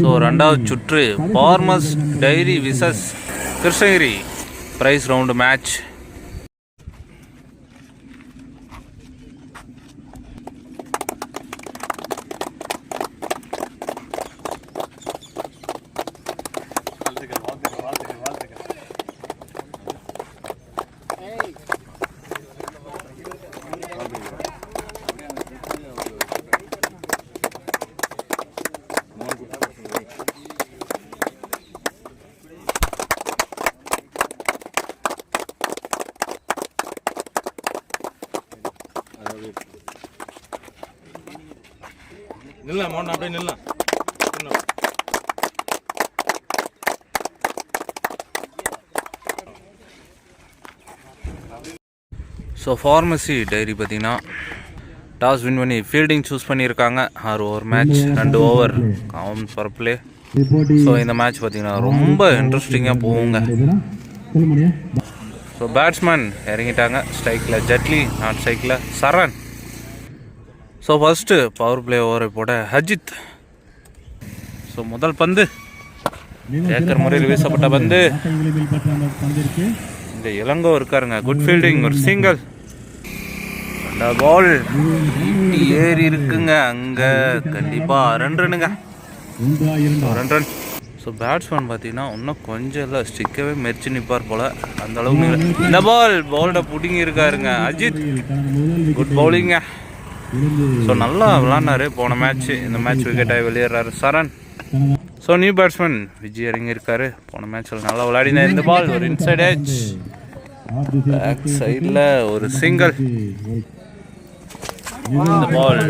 So ரெண்டாவது சுற்று Pharmacy Dairy versus Krishnagiri prize round match நில்ல மோகன் அப்படியே நில்ல. ஸோ ஃபார்மசி டைரி பார்த்தீங்கன்னா டாஸ் வின் பண்ணி ஃபீல்டிங் சூஸ் பண்ணியிருக்காங்க. ஆறு ஓவர் மேட்ச் ரெண்டு ஓவர் அவன் பரப்பிலே. ஸோ இந்த மேட்ச் பார்த்தீங்கன்னா ரொம்ப இன்ட்ரெஸ்டிங்காக போகுங்க. ஸோ பேட்ஸ்மேன் இறங்கிட்டாங்க. ஸ்ட்ரைக்கில் ஜட்லி நாட் ஸ்ட்ரைக்கில் Charan so first power play ஓவரை போட ஹஜித் ஸோ முதல் பந்து. ஏக்கர் முறையில் வீசப்பட்ட பந்து. இந்த இளங்கோ இருக்காருங்க. குட் ஃபீல்டிங் ஒரு சிங்கிள் பால் ஏறி இருக்குங்க. அங்கே கண்டிப்பாக ரெண்டு ரன்னுங்க ரெண்டு ரன் ஸோ பேட்ஸ்மேன் பார்த்தீங்கன்னா இன்னும் கொஞ்சம் இல்லை. ஸ்டிக்கவே மெரிச்சு நிற்பார் போல். அந்த அளவுக்கு இந்த பால் பால்ட புடிங்கி இருக்காருங்க அஜித். குட் பவுலிங்க ஸோ நல்லா விளாட்னாரு. போன மேட்ச் இந்த மேட்ச் விக்கெட்டாக வெளியேறாரு. Charan. So new batsman Vijay இறங்கியிருக்காரு. போன மேட்ச்சில் நல்லா விளையாடினார் இந்த பால் ஒரு இன்சைட் ஏஜ் பேக் சைடில் ஒரு சிங்கிள் இந்த பால்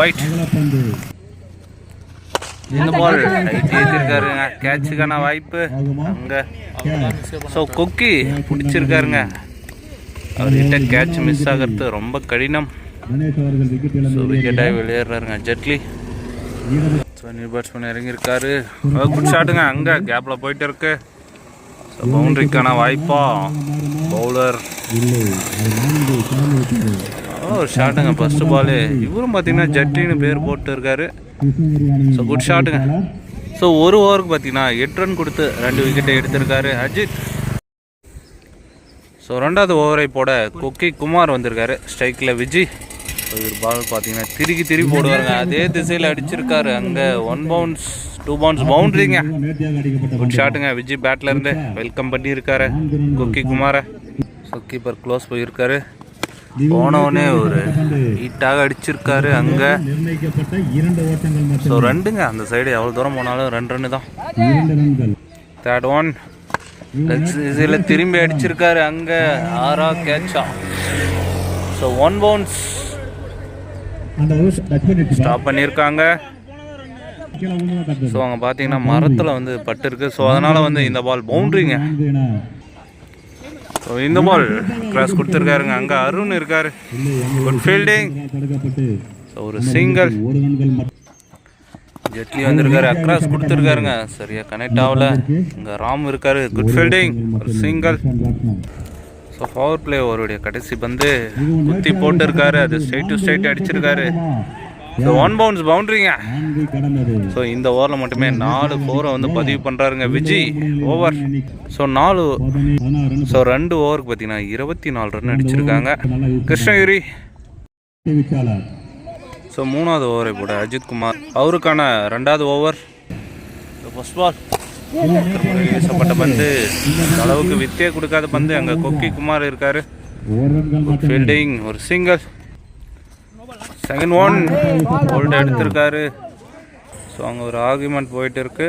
ஒயிட் இந்த பால் ஏற்றிருக்காருங்க கேட்சுக்கான வாய்ப்பு. அங்கே. ஸோ கொக்கி பிடிச்சிருக்காருங்க. அவர்கிட்ட கேட்ச் மிஸ் ஆகிறது ரொம்ப கடினம். ஸோ விக்கெட்டாக விளையாடுறாருங்க ஜெட்லி ஸோ நியூ பேட்ஸ்மேன் இறங்கியிருக்காரு. குட் ஷாட்டுங்க அங்கே கேப்பில் போயிட்டு இருக்கு. ஸோ பவுண்டரிக்கான வாய்ப்பா. பவுலர் ஓ ஷாட்டுங்க ஃபர்ஸ்ட் பாலு இவரும் பார்த்தீங்கன்னா ஜட்லின்னு பேர் போட்டு இருக்காரு ஸோ குட் ஷாட்டுங்க ஸோ ஒரு ஓவருக்கு பார்த்தீங்கன்னா எட்டு ரன் கொடுத்து ரெண்டு விக்கெட்டை எடுத்திருக்காரு அஜித். ஸோ ரெண்டாவது ஓவரை போட கொக்கி குமார் வந்திருக்காரு. ஸ்ட்ரைக்கில் விஜய் இவர் பால் பார்த்தீங்கன்னா திருக்கி திருப்பி போடுவாருங்க. அதே திசையில் அடிச்சிருக்காரு. அங்கே ஒன் பவுன்ஸ் டூ பவுன்ஸ் பவுண்டரிங்க குட் ஷாட்டுங்க விஜய் பேட்ல இருந்து வெல்கம் பண்ணியிருக்காரு. கொக்கி குமாரை. ஸோ கீப்பர் க்ளோஸ் போயிருக்காரு. போனவனே ஒரு ஹீட்டாக அடிச்சிருக்காரு அங்கே. நிர்ணயிக்கப்பட்ட இரண்டு ஓட்டங்கள் மற்றும் ஸோ ரெண்டுங்க. அந்த சைடு எவ்வளோ தூரம் போனாலும் ரெண்டு ரன்னு தான் தேர்ட் ஒன் இதில் திரும்பி அடிச்சிருக்காரு அங்கே ஆறா கேட்சா ஸோ ஒன் பவுன்ஸ் ஸ்டாப் பண்ணியிருக்காங்க ஸோ அங்கே பார்த்தீங்கன்னா மரத்தில் வந்து பட்டு ஸோ அதனால் வந்து இந்த பால் பவுண்ட்ரிங்க ஸோ இந்த பால் கிராஸ் கொடுத்துருக்காருங்க. அங்கே அருண் இருக்காரு. குட் ஃபீல்டிங் ஸோ ஒரு சிங்கிள் ஜெட்லி வந்திருக்காரு. அக்ராஸ் கொடுத்துருக்காருங்க. சரியா கனெக்ட் ஆகல. இங்கே ராம் இருக்காரு. குட் ஃபீல்டிங் ஒரு சிங்கிள் ஸோ பவர் பிளே ஓவருடைய கடைசி பந்து. குத்தி போட்டிருக்காரு. அது ஸ்ட்ரைட் டு ஸ்ட்ரைட் அடிச்சிருக்காரு. ஸோ ஒன் பவுன்ஸ் பவுண்டரிங்க ஸோ இந்த ஓவரில் மட்டுமே நாலு ஃபோரை வந்து பதிவு பண்ணுறாருங்க விஜய் ஓவர் ஸோ நாலு. ஸோ ரெண்டு ஓவருக்கு பார்த்தீங்கன்னா இருபத்தி நாலு ரன் அடிச்சிருக்காங்க. கிருஷ்ணகிரி. ஸோ மூணாவது ஓவரை போட அஜித் குமார். அவருக்கான ரெண்டாவது ஓவர் ஃபர்ஸ்ட் பால் வீசப்பட்ட பந்து. இந்த அளவுக்கு வித்தியே கொடுக்காத பந்து. அங்கே கொக்கி குமார் இருக்காரு. ஃபீல்டிங் ஒரு சிங்கிள் செகண்ட் ஒன் ஹோல்டு எடுத்திருக்காரு. ஸோ அங்கே ஒரு ஆர்குமெண்ட் போயிட்டு இருக்கு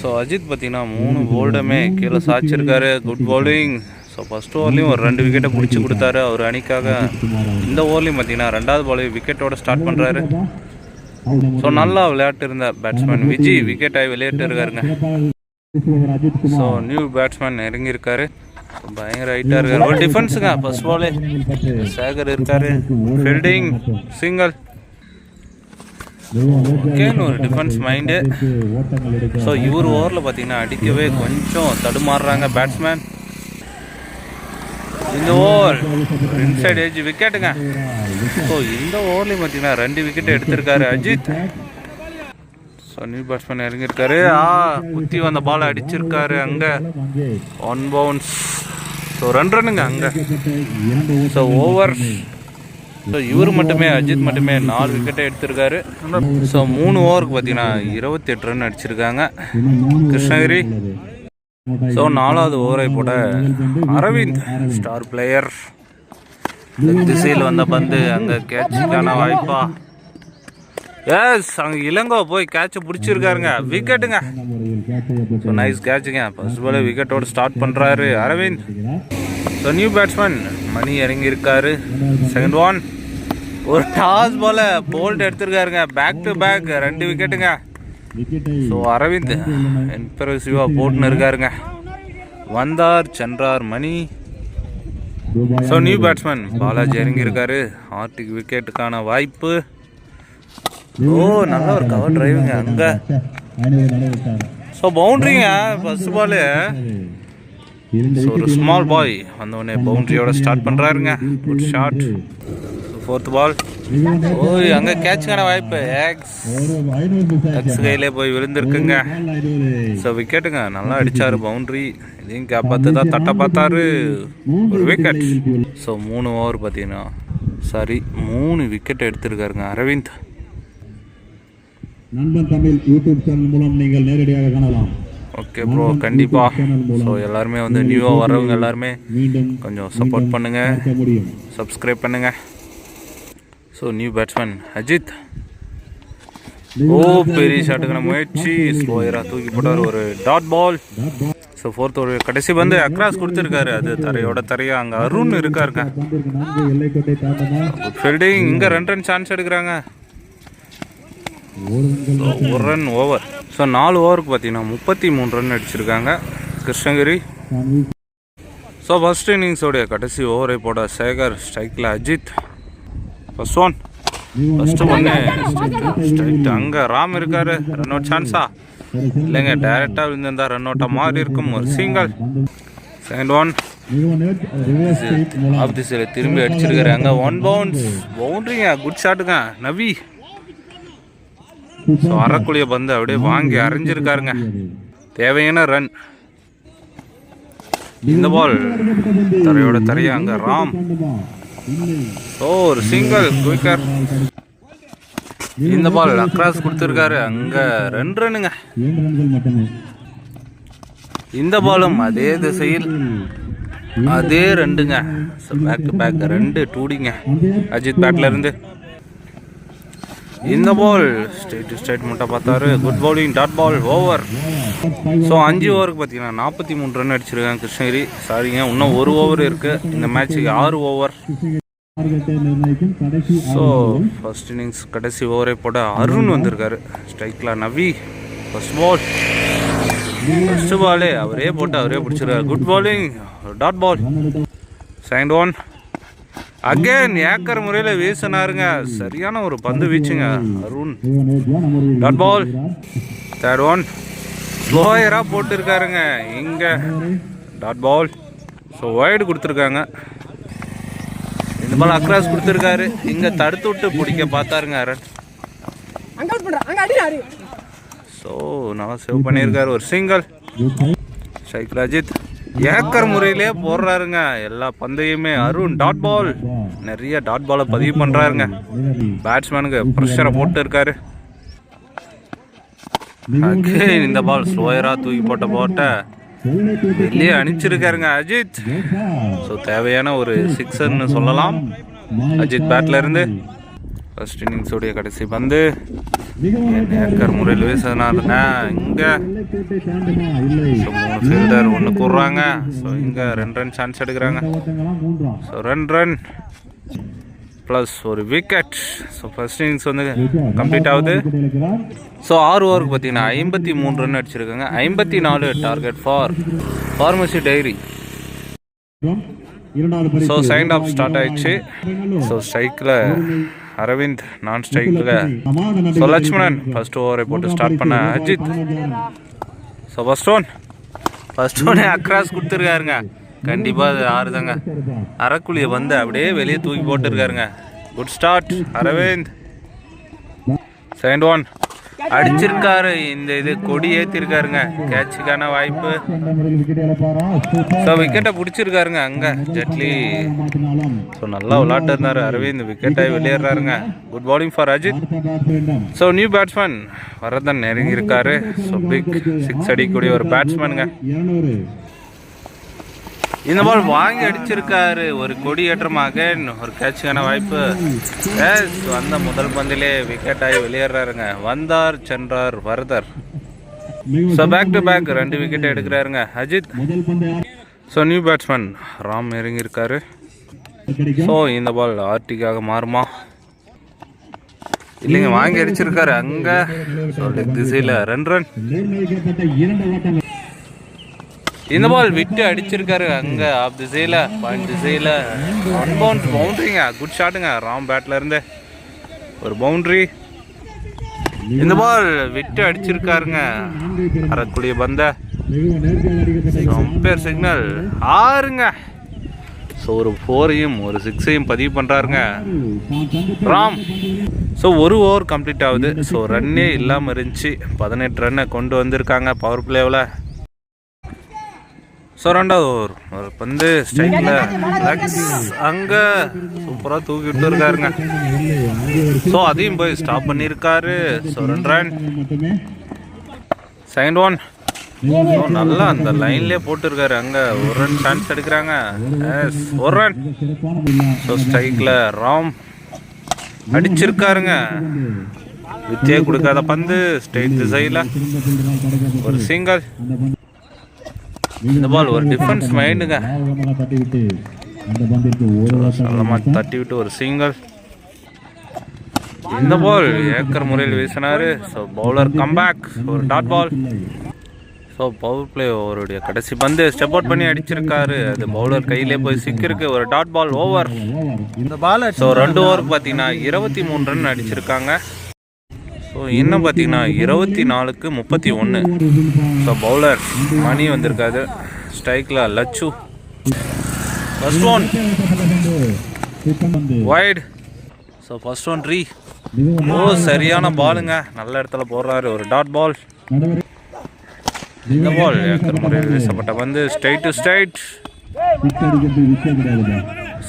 ஸோ அஜித் பார்த்தீங்கன்னா மூணு போல்டுமே கீழே சாய்ச்சிருக்காரு. குட் பவுலிங் ஸோ ஃபஸ்ட் ஓவர்லேயும் ஒரு ரெண்டு விக்கெட்டை பிடிச்சி கொடுத்தாரு. அவர் அணிக்காக இந்த ஓவர்லையும் பார்த்தீங்கன்னா ரெண்டாவது பால் விக்கெட்டோட ஸ்டார்ட் பண்ணுறாரு ஸோ நல்லா விளையாட்டு இருந்த பேட்ஸ்மேன் விஜய் விக்கெட் ஆகி விளையாட்டு இருக்காருங்க. ஸோ நியூ பேட்ஸ்மேன் இறங்கியிருக்காரு. பயங்கர ஹைட்டாக இருக்காரு. ஒரு டிஃபென்ஸுங்க ஃபர்ஸ்ட் பாலே சேகர் இருக்காரு. ஃபீல்டிங் சிங்கிள் ஒரு டிஃபென்ஸ் மைண்டு ஸோ இவர் ஓவரில் பார்த்தீங்கன்னா அடிக்கவே கொஞ்சம் தடுமாறுறாங்க பேட்ஸ்மேன் இந்த ஓவர். இன்சைட் ஏஜ் விக்கெட்டுங்க ஸோ இந்த ஓவர்லேயும் பார்த்தீங்கன்னா ரெண்டு விக்கெட் எடுத்திருக்காரு அஜித். ஸோ நியூ பேட்ஸ்மேன் இறங்கியிருக்காரு. ஆ குத்தி வந்த பாலை அடிச்சிருக்காரு அங்கே. ஒன் பவுன்ஸ் ஸோ ரன் ரன்னுங்க அங்கே. ஸோ ஓவர் ஸோ இவர் மட்டுமே அஜித் மட்டுமே நாலு விக்கெட்டை எடுத்திருக்காரு. ஸோ மூணு ஓவருக்கு பார்த்தீங்கன்னா இருபத்தி எட்டு ரன் அடிச்சிருக்காங்க. கிருஷ்ணகிரி. ஸோ நாலாவது ஓவரை போட அரவிந்த் ஸ்டார் பிளேயர் திசையில் வந்த பந்து அங்கே கேட்சுக்கான வாய்ப்பா. எஸ் அங்கே இளங்கோ போய் கேட்சை பிடிச்சிருக்காருங்க. விக்கெட்டுங்க ஸோ நைஸ் கேட்சுங்க ஃபர்ஸ்ட் பால் விக்கெட்டோட ஸ்டார்ட் பண்ணுறாரு Aravind. So new batsman Mani இறங்கியிருக்காரு. Second one ஒரு டாஸ் போல் போல்ட் எடுத்திருக்காருங்க. பேக் டு பேக் ரெண்டு விக்கெட்டுங்க ஸோ அரவிந்த் இம்ப்ரெசிவாக போட்டுன்னு இருக்காருங்க. வந்தார் சென்றார் Mani. So new batsman Balaji இறங்கியிருக்காரு. ஆர்டிக் விக்கெட்டுக்கான வாய்ப்பு. ஓ நல்ல ஒரு கவர் டிரைவிங்க அங்கே. ஸோ பவுண்ட்ரிங்க ஃபர்ஸ்ட் பாலு ஸோ ஒரு ஸ்மால் பாய் வந்தவொடனே பவுண்டரியோட ஸ்டார்ட் பண்ணுறாருங்க குட் ஷாட் ஃபோர்த் பால் ஓய் அங்கே கேட்சுக்கான வாய்ப்பு. எக்ஸ் எக்ஸ் கையிலே போய் விழுந்திருக்குங்க. ஸோ விக்கெட்டுங்க நல்லா அடிச்சாரு பவுண்டரி இதையும் காப்பாற்று தான் தட்ட பார்த்தாரு. ஒரு விக்கெட் ஸோ மூணு ஓவர் பார்த்தீங்கன்னா. சாரி மூணு விக்கெட் எடுத்திருக்காருங்க அரவிந்த். நண்பன் தமிழ் யூடியூப் சேனல் மூலம் நீங்கள் நேரடியாக காணலாம். ஓகே ப்ரோ கண்டிப்பாக ஸோ எல்லாருமே வந்து நியூவாக வர்றவங்க எல்லாருமே கொஞ்சம் சப்போர்ட் பண்ணுங்க. பார்க்க முடியும். சப்ஸ்கிரைப் பண்ணுங்க. ஸோ நியூ பேட்ஸ்மேன் அஜித் ஓ பெரிய ஷாட்டுக்கான முயற்சி. ஸ்லோயராக தூக்கி போட்டார் ஒரு டாட் பால் ஸோ ஃபோர்த் ஒரு கடைசி வந்து அக்ராஸ் கொடுத்துருக்காரு. அது தரையோட தரையா அங்கே அருண் இருக்காருங்க. ஃபீல்டிங் இங்கே ரெண்டு ரன் சான்ஸ் எடுக்கிறாங்க. ஒரு ரன் ஓவர் ஸோ நாலு ஓவருக்கு பார்த்தீங்கன்னா முப்பத்தி மூணு ரன் அடிச்சிருக்காங்க. கிருஷ்ணகிரி. ஸோ ஃபர்ஸ்ட் இன்னிங்ஸோடைய கடைசி ஓவரை போட சேகர் ஸ்ட்ரைக்கில் அஜித். ஃபர்ஸ்ட் ஒன் ஃபர்ஸ்ட் ஒன்று ஸ்ட்ரைட் அங்கே ராம் இருக்காரு. ரன் அவுட் சான்ஸா இல்லைங்க டைரெக்டாக விழுந்திருந்தா ரன் அவுட்டாக மாறி இருக்கும். ஒரு சிங்கிள் செகண்ட் ஒன் ஆஃப் திசையில் திரும்பி அடிச்சிருக்காரு. அங்கே ஒன் பவுன்ஸ் பவுண்ட்ரிங்க குட் ஷாட்டுங்க நவி. ஸோ அறக்குழிய பந்து அப்படியே வாங்கி அரைஞ்சிருக்காருங்க. தேவையான ரன் இந்த பால் தரையோட தரையா அங்கே ராம். ஓ ஒரு சிங்கிள் குயிக்கர் இந்த பால் அக்ராஸ் கொடுத்துருக்காரு. அங்கே ரெண்டு ரன்னுங்க. இந்த பாலும் அதே திசையில் அதே ரெண்டுங்க. பேக் டு பேக் ரெண்டு டூடிங்க அஜித் பேட்ல இருந்து. இந்த பால் ஸ்ட்ரெயிட் ஸ்ட்ரெயிட் மட்டும் பார்த்தாரு. Good bowling dot ball over so அஞ்சு ஓவருக்கு பார்த்தீங்கன்னா நாற்பத்தி மூணு ரன் அடிச்சிருக்காங்க கிருஷ்ணகிரி. சாரிங்க இன்னும் ஒரு ஓவர் இருக்கு. இந்த மேட்ச்சுக்கு ஆறு ஓவர் ஸோ ஃபர்ஸ்ட் இன்னிங்ஸ் கடைசி ஓவரை போட அருண் வந்திருக்காரு. ஸ்ட்ரைக்கில் நவி. ஃபர்ஸ்ட் பால் ஃபர்ஸ்ட் பாலே அவரே போட்டு அவரே பிடிச்சிருக்காரு. Good bowling dot ball second one again yorker முறையில் வீசினாருங்க. சரியான ஒரு பந்து வீச்சுங்க Arun. Dot ball third one ஸ்லோயராக போட்டிருக்காருங்க. இங்கே டாட் பால் ஸோ ஒய்டு கொடுத்துருக்காங்க. இந்த பால் அக்ராஸ் கொடுத்துருக்காரு. இங்கே தடுத்து விட்டு பிடிக்க பார்த்தாருங்க அரண். ஸோ நல்லா சேவ் பண்ணியிருக்காரு. ஒரு சிங்கிள் ஷைக் அஜித் ஏக்கர் முறையிலே போடுறாருங்க. எல்லா பந்தயமே. அருண் டாட் பால் நிறைய டாட் பாலை பதிவு பண்ணுறாருங்க பேட்ஸ்மேனுக்கு ப்ரெஷரை போட்டு இருக்காரு இந்த பால் ஸ்லோயராக தூக்கி போட்ட போட்ட வெளியே அனுப்பிச்சிருக்காருங்க அஜித். ஸோ தேவையான ஒரு சிக்ஸர்னு சொல்லலாம். அஜித் பேட்ல இருந்து. ஃபர்ஸ்ட் இன்னிங்ஸோடைய கடைசி பந்து. ஏக்கர் முறையில் வீசினாருங்க இங்கே மூணு ஃபீல்டர் ஒன்று கூடுறாங்க ஸோ இங்கே ரெண்டு ரன் சான்ஸ் எடுக்கிறாங்க. ஸோ ரெண்டு ரன் ப்ளஸ் ஒரு விக்கெட் ஸோ ஃபர்ஸ்ட் இன்னிங்ஸ் வந்து கம்ப்ளீட் ஆகுது. ஸோ ஆறு ஓவருக்கு பார்த்தீங்கன்னா ஐம்பத்தி மூணு ரன் அடிச்சிருக்காங்க. ஐம்பத்தி நாலு target for Pharmacy Dairy so second half start ஆயிடுச்சு. ஸோ ஸ்ட்ரைக்கில் அரவிந்த் நான் ஸ்ட்ரைக்கில் ஸோ லட்சுமணன் ஃபர்ஸ்ட் ஓவரை போட்டு ஸ்டார்ட் பண்ண Ajith so first one first ஒன்னே அக்ராஸ் கொடுத்துருக்காருங்க. கண்டிப்பாக அது ஆறுதாங்க. அறக்குழியை வந்து அப்படியே வெளியே தூக்கி போட்டுருக்காருங்க. Good start Aravind. Second one அடிச்சிருக்காரு. இந்த இது கொடி ஏற்றிருக்காருங்க கேட்சுக்கான வாய்ப்பு. சோ ஸோ விக்கெட்டை பிடிச்சிருக்காருங்க அங்கே ஜெட்லி. சோ ஸோ நல்லா விளாட்டு இருந்தார் அரவிந்த் விக்கெட்டாகி வெளியேறாருங்க. Good bowling for Ajith so new batsman Varadhan நெருங்கி இருக்காரு ஸோ பிக் சிக்ஸ் அடிக்கக்கூடிய ஒரு பேட்ஸ்மேனுங்க இந்த பால் வாங்கி அடிச்சிருக்காரு. ஒரு கொடி ஏற்றமாக ஒரு கேட்சுக்கான வாய்ப்பு. வந்த முதல் பந்திலே விக்கெட் ஆகி வெளியேறாருங்க. வந்தார் சென்றார் Varadhar. So back to back ரெண்டு wicket எடுக்கிறாருங்க. Ajith. So new batsman Ram இறங்கியிருக்காரு. இருக்காரு ஸோ இந்த பால் ஆர்டிக்காக மாறுமா? இல்லைங்க வாங்கி அடிச்சிருக்காரு அங்க. திசையில் ரன் ரன் இந்த பால் விட்டு அடிச்சிருக்காரு அங்க ஆப் திசையில பாயிண்ட் திசையில ஒன் பவுண்ட் பவுண்ட்ரிங்க குட் ஷாட்டுங்க ராம் பேட்ல இருந்து. ஒரு பவுண்ட்ரி இந்த பால் விட்டு அடிச்சிருக்காருங்க. அறக்கூடிய பந்த. Ampere signal ஆறுங்க. ஸோ ஒரு ஃபோரையும் ஒரு சிக்ஸையும் பதிவு பண்ணுறாருங்க ராம் ஸோ ஒரு ஓவர் கம்ப்ளீட் ஆகுது. ஸோ ரன்னே இல்லாமல் இருந்துச்சு. பதினெட்டு ரன்னை கொண்டு வந்திருக்காங்க. பவர் பிளேவில் ஸோ ரெண்டாவது ஓவர் ஒரு பந்து ஸ்ட்ரைக்கில் லக்ஸ் அங்கே சூப்பராக தூக்கிட்டு இருக்காருங்க. ஸோ அதையும் போய் ஸ்டாப் பண்ணியிருக்காரு. ஸோ ரெண்டு ரன் செகண்ட் ஒன் ஸோ நல்லா அந்த லைன்லேயே போட்டிருக்காரு. அங்கே ஒரு ரன் சான்ஸ் எடுக்கிறாங்க. எஸ் ஒரு ரன் ஸோ ஸ்ட்ரைக்கில் ராம் அடிச்சிருக்காருங்க. வித்தியே கொடுக்காத பந்து ஸ்ட்ரெயிட் திசையில். ஒரு சிங்கிள் இந்த பால் ஒரு டிஃபென்ஸ் மைண்டுங்க தட்டி விட்டு ஒரு சிங்கிள் இந்த பால் ஏக்கர் முறையில் வீசினாரு. ஸோ பவுலர் கம்பேக் ஒரு dot ball so power play ஓவருடைய கடைசி பந்து ஸ்டெப் அவுட் பண்ணி அடிச்சிருக்காரு. அது பவுலர் கையிலே போய் சிக்கிருக்கு ஒரு டாட் பால் ஓவர் ஓவர் இந்த பால் ஸோ ரெண்டு ஓவருக்கு பார்த்தீங்கன்னா இருபத்தி மூணு ரன் அடிச்சிருக்காங்க. ஸோ இன்னும் பார்த்தீங்கன்னா இருபத்தி நாலுக்கு முப்பத்தி ஒன்று ஸோ பவுலர் மணி வந்திருக்காது ஸ்ட்ரைக்கில் Lachu. First one wide so first one ரீ மிகவும் ஓ சரியான பாலுங்க நல்ல இடத்துல போடுறாரு. ஒரு டாட் பால் இந்த பால் ஏக்கர் முறையில் வீசப்பட்ட வந்து ஸ்ட்ரைட் டு ஸ்ட்ரைட்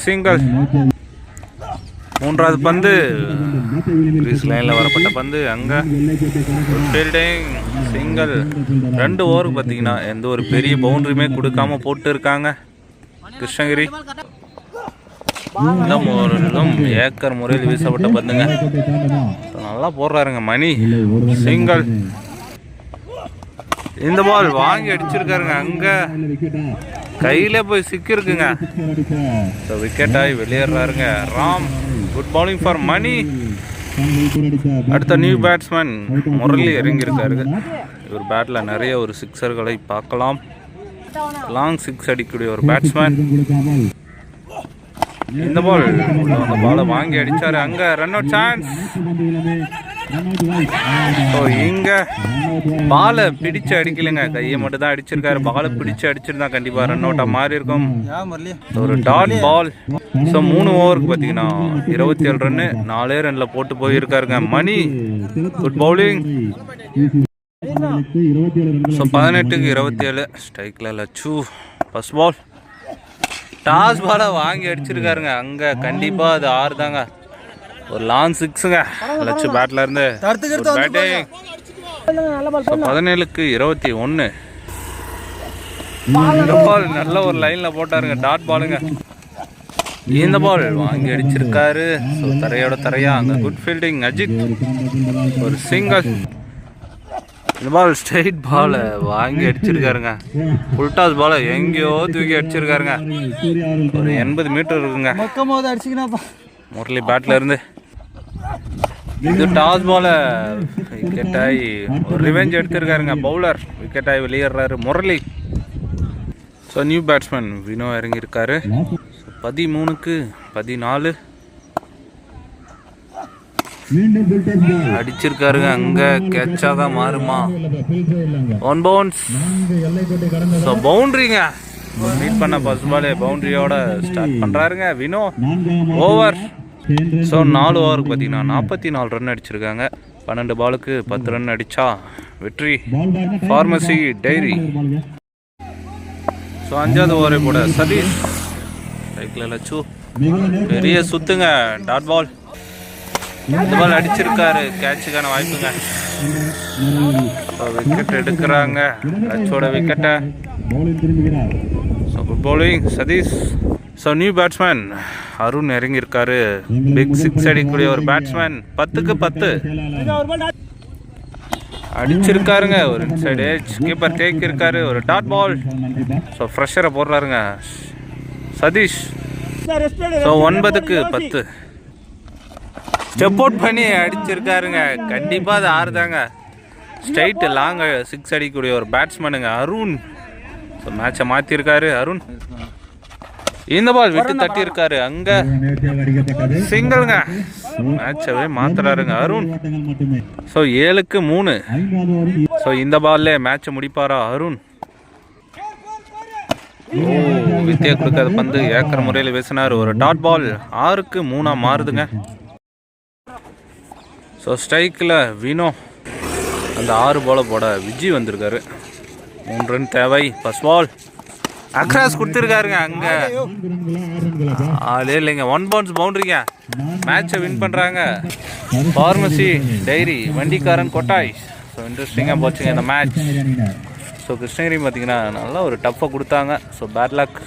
சிங்கிள் மூன்றாவது பந்து. கிரீஸ் லைனில் வரப்பட்ட பந்து. அங்கே ஃபீல்டிங் சிங்கிள். ரெண்டு ஓவருக்கு பார்த்தீங்கன்னா எந்த ஒரு பெரிய பவுண்டரியுமே கொடுக்காம போட்டு இருக்காங்க கிருஷ்ணகிரி. இந்த முறையிலும் ஏக்கர் முறையில் வீசப்பட்ட பந்துங்க. நல்லா போடுறாருங்க மணி. சிங்கிள். இந்த பால் வாங்கி அடிச்சிருக்காருங்க. அங்கே கையில போய் சிக்கிருக்குங்க. ஸோ விக்கெட் ஆகி வெளியேறாருங்க. Ram. Good bowling for Mani அடுத்த நியூ பேட்ஸ்மேன் முரளி இறங்கியிருக்காரு. இவர் பேட்டில் நிறைய ஒரு சிக்ஸர்களை பார்க்கலாம். லாங் சிக்ஸ் அடிக்கக்கூடிய ஒரு பேட்ஸ்மேன் இந்த பால் அந்த பாலை வாங்கி அடிச்சாரு. அங்க ரன் அவுட் சான்ஸ் ஸோ இங்க பாலை பிடிச்சு அடிக்கலைங்க. கையை மட்டும் தான் அடிச்சிருக்காரு. பாலை பிடிச்சு அடிச்சிருந்தா கண்டிப்பா ரன் அவுட்டா மாறி இருக்கும். ஒரு டாட் பால் ஸோ மூணு ஓவருக்கு பார்த்தீங்கன்னா இருபத்தி ஏழு ரன்னு நாலே ரன்ல போட்டு போயிருக்காருங்க. மணி குட் பவுலிங் ஸோ பதினெட்டுக்கு இருபத்தி ஏழு ஸ்ட்ரைக்கில் லச்சு. ஃபர்ஸ்ட் பால் டாஸ் பாலை வாங்கி அடிச்சிருக்காருங்க. அங்கே கண்டிப்பாக அது ஆறு தாங்க ஒரு லாங் சிக்ஸுங்க லட்சு பேட்ல இருந்து பதினேழுக்கு இருபத்தி ஒன்று பால். நல்ல ஒரு லைனில் போட்டாருங்க. டாட் பாலுங்க இந்த பால் வாங்கி அடிச்சிருக்காரு. ஸோ தரையோட தரையா அங்கே குட் ஃபீல்டிங் அஜித் ஒரு சிங்கிள் இந்த பால் ஸ்ட்ரெயிட் பாலை வாங்கி அடிச்சிருக்காருங்க. ஃபுல் டாஸ் பாலை எங்கேயோ தூக்கி அடிச்சிருக்காருங்க. ஒரு எண்பது மீட்டர் இருக்குங்க. முரளி பேட்ல இருந்து. இது டாஸ் பால விக்கெட் ஆகி ஒரு ரிவெஞ்ச் எடுத்திருக்காருங்க பவுலர் விக்கெட் ஆகி வெளியேறாரு Murali. So new batsman Vino இறங்கியிருக்காரு. பதிமூணுக்கு பதினாலு. அடிச்சிருக்காருங்க அங்க கேட்சா தான் மாறுமா. ஒன் பவுன்ஸ் ஸோ பவுண்டரிங்க மீட் பண்ண ஃபர்ஸ்ட் பாலே பவுண்டரியோட ஸ்டார்ட் பண்றாருங்க வினோ. ஓவர் ஸோ நாலு ஓவருக்கு பார்த்தீங்கன்னா நாற்பத்தி நாலு ரன் அடிச்சிருக்காங்க பன்னெண்டு பாலுக்கு பத்து ரன் அடிச்சா வெற்றி ஃபார்மசி டைரி ஸோ அஞ்சாவது ஓவரை போட சதீஷ் சைக்கிளில் லட்சு மிகவும் பெரிய சுத்துங்க டாட் பால் இந்த பால் அடிச்சிருக்காரு கேட்சுக்கான வாய்ப்புங்க விக்கெட் எடுக்கிறாங்க லட்சோட விக்கெட்டை bowling so good bowling Satish so new batsman Arun இறங்கியிருக்காரு. Big six அடிக்கக்கூடிய ஒரு பேட்ஸ்மேன் பத்துக்கு பத்து. அடிச்சிருக்காருங்க. ஒரு சைடு ஏஜ் கீப்பர் டேக் இருக்காரு ஒரு டாட் பால் ஸோ ஃப்ரெஷரை போடுறாருங்க. சதீஷ். ஸோ ஒன்பதுக்கு பத்து. ஸ்டெப் அவுட் பண்ணி அடிச்சிருக்காருங்க. கண்டிப்பாக அது ஆறுதாங்க. ஸ்ட்ரைட் லாங் சிக்ஸ் அடிக்கக்கூடிய ஒரு பேட்ஸ்மேனுங்க அருண். ஸோ மேட்சை மாற்றிருக்காரு அருண். இந்த பால் விட்டு தட்டியிருக்காரு. அங்கே நேர்த்தியாக அடிக்கப்பட்டது சிங்கிள்ங்க மேட்சவே மாத்துறாருங்க. அருண். ஸோ ஏழுக்கு மூணு. ஸோ இந்த பால்ல மேட்ச் முடிப்பாரா அருண்? ஓ வித்தியா கொடுக்காத பந்து. ஏக்கர் முறையில் வீசினார். ஒரு டாட் பால் ஆறுக்கு மூணா மாறுதுங்க. ஸோ ஸ்ட்ரைக்கில் வினோ. அந்த ஆறு பாலை போட விஜி வந்திருக்காரு. மூணு ரன் தேவை. ஃபர்ஸ்ட் பால் அக்ராஸ் கொடுத்துருக்காருங்க அங்கே. ஆளே இல்லைங்க ஒன் பவுன்ஸ் பவுண்டரிங்க மேட்சை வின் பண்ணுறாங்க ஃபார்மசி டைரி வண்டிக்காரன் கொட்டாய். ஸோ இன்ட்ரெஸ்டிங்காக போச்சுங்க இந்த மேட்ச் ஸோ கிருஷ்ணகிரி பார்த்தீங்கன்னா நல்லா ஒரு டஃப்பாக கொடுத்தாங்க. So bad luck